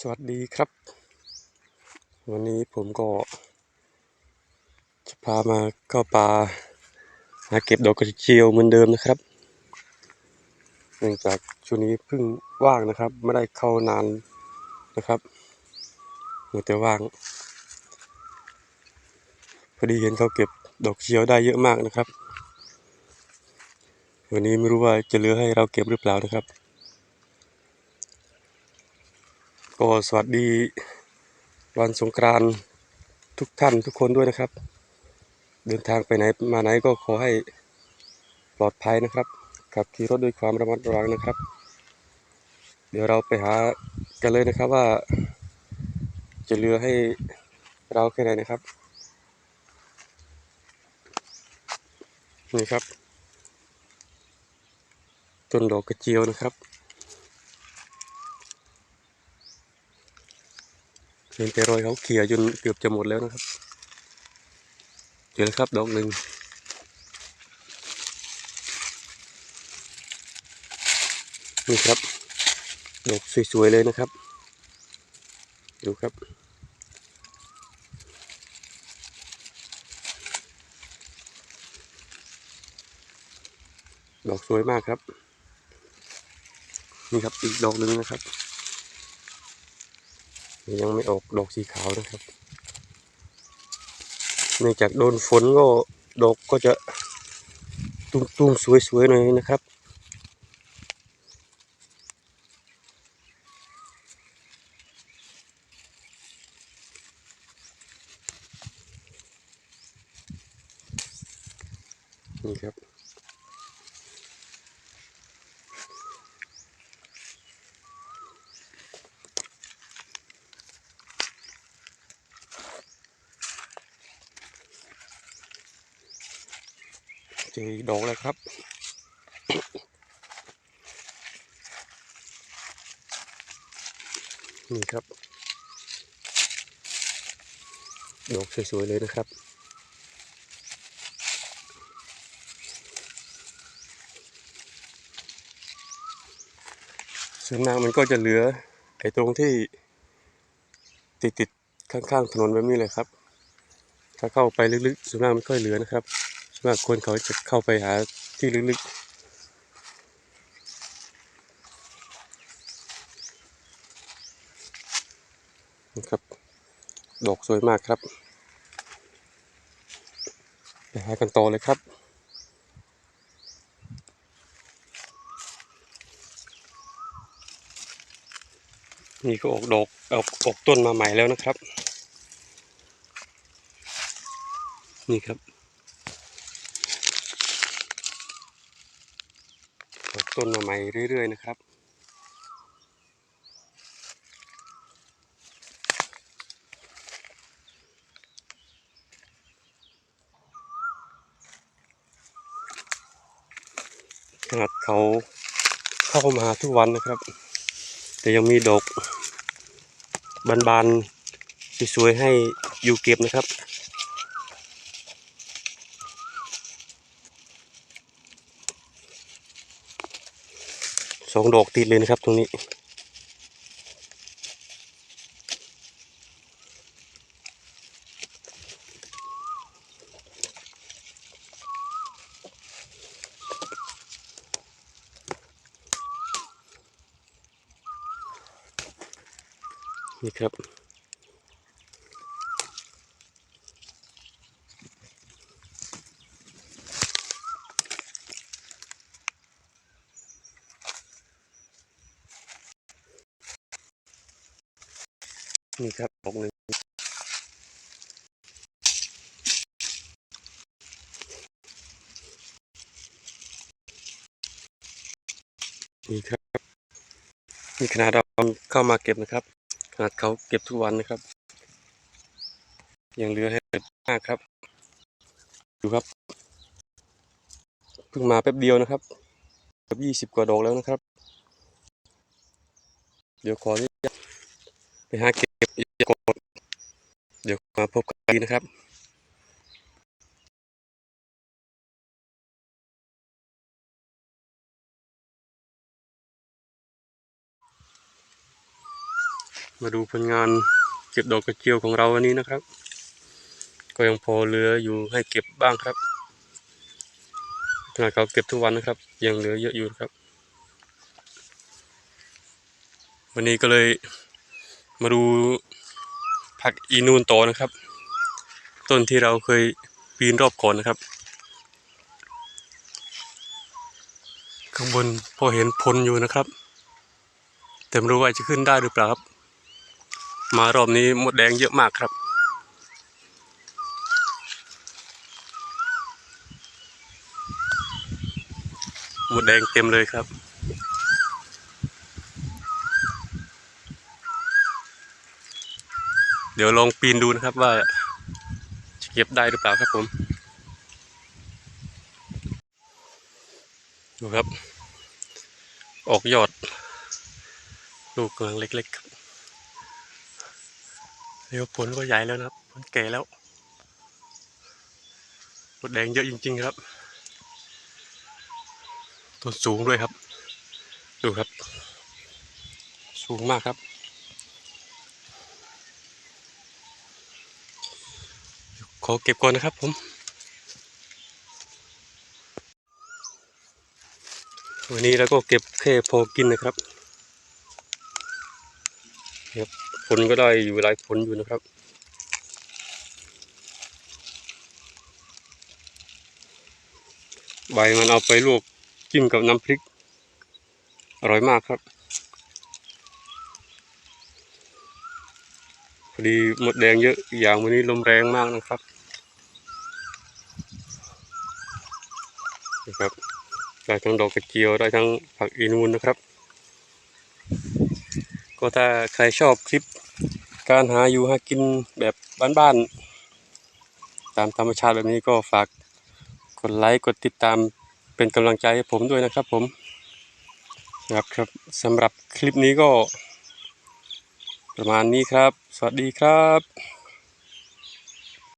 สวัสดีครับ วันนี้ผมก็ จะพามาเข้าป่าหาเก็บดอกกระเจียวเหมือนเดิมนะครับเนื่องจากช่วงนี้เพิ่งว่างนะครับ ไม่ได้เข้านานนะครับมัวแต่ว่าง พอดีเห็นเขาเก็บดอกกระเจียวได้เยอะมากนะครับ วันนี้ไม่รู้ว่าจะเหลือให้เราเก็บหรือเปล่านะครับ ก็สวัสดีวันสงกรานต์ทุกท่านทุกคนด้วยนะครับ เดินทางไปไหนมาไหนก็ขอให้ปลอดภัยนะครับขับขี่รถด้วยความระมัดระวังนะครับ เดี๋ยวเราไปหากันเลยนะครับว่า จะเหลือให้เราแค่ไหนนะครับ นี่ครับต้นดอกกระเจียวนะครับ เห็นแต่รอยเขาเขี่ยจนเกือบจะหมดแล้วนะครับ เจอแล้วครับดอกหนึ่งนี่ครับ ดอกสวยๆเลยนะครับ ดูครับดอกสวยมากครับ นี่ครับอีกดอกหนึ่งนะครับ ยังไม่ออกดอกสีขาวนะครับ เนื่องจากโดนฝนก็ดอกก็จะตุ้มๆสวยๆหน่อยนะครับนี่ครับ เจออีกดอกแล้วครับ นี่ครับ ดอกสวยๆเลยนะครับส่วนมากมันก็จะเหลือไอ้ตรงที่ติดติดๆข้างๆถนนแบบนี้เลยครับ ถ้าเข้าไปลึกๆส่วนมากไม่ค่อยเหลือนะครับ มากคนเขาจะเข้าไปหาที่ลึกๆนะครับ ดอกสวยมากครับไปหากันต่อเลยครับนี่ก็ออกดอกออกออกต้นมาใหม่แล้วนะครับ นี่ครับ ออก ต้นมาใหม่เรื่อย ๆ นะครับ ขนาดเขาเข้ามาทุกวันนะครับ แต่ยังมีดอกบานๆสวยๆให้อยู่เก็บนะครับ องดอกติดเลยนะครับตรงนี้นี่ครับ นี่ครับดอกหนึ่งนี่ครับนี่ขนาดเราเข้ามาเก็บนะครับ ขนาดเขาเก็บทุกวันนะครับ ยังเหลือให้เก็บมากครับ ดูครับ เพิ่งมาแป๊บเดียวนะครับเกือบยี่สิบกว่าดอกแล้วนะครับ เดี๋ยวขออนุญาต ไปหาเก็บอีกกดเดี๋ยวมาพบกันอีนะครับมาดูผลงานเก็บดอกกระเจียวของเราวันนี้นะครับ ก็ยังพอเหลืออยู่ให้เก็บบ้างครับขนาดเขาเก็บทุกวันนะครับ ยังเหลือเยอะอยู่ครับ วันนี้ก็เลย มาดูผักอีนูนโตนะครับ ต้นที่เราเคยปีนรอบก่อนนะครับ ข้างบนพอเห็นพลอยู่นะครับ แต่ไม่รู้ว่าจะขึ้นได้หรือเปล่าครับ มารอบนี้มดแดงเยอะมากครับหมดแดงเต็มเลยครับ เดี๋ยวลองปีนดูนะครับว่าจะเก็บได้หรือเปล่าครับผม ดูครับ ออกยอด ลูกกำลังเล็กๆครับเดี๋ยวผลก็ใหญ่แล้วนะครับผลแก่แล้วหมดแดงเยอะจริง ๆ ครับต้นสูงด้วยครับ ดูครับ สูงมากครับ ขอเก็บก่อนนะครับผมวันนี้เราก็เก็บแค่พอกินนะครับครับผลก็ได้อยู่หลายผลอยู่นะครับ ใบมันเอาไปลวกจิ้มกับน้ำพริก อร่อยมากครับ พอดีหมดแดงเยอะอีกอย่างวันนี้ลมแรงมากนะครับ นะครับได้ทั้งดอกกระเจียวได้ทั้งผักอีนูนนะครับ ก็ถ้าใครชอบคลิปการหาอยู่หากินแบบบ้านๆตามธรรมชาติแบบนี้ก็ฝากกดไลค์กดติดตามเป็นกำลังใจให้ผมด้วยนะครับผมครับครับสำหรับคลิปนี้ก็ ประมาณนี้ครับ สวัสดีครับ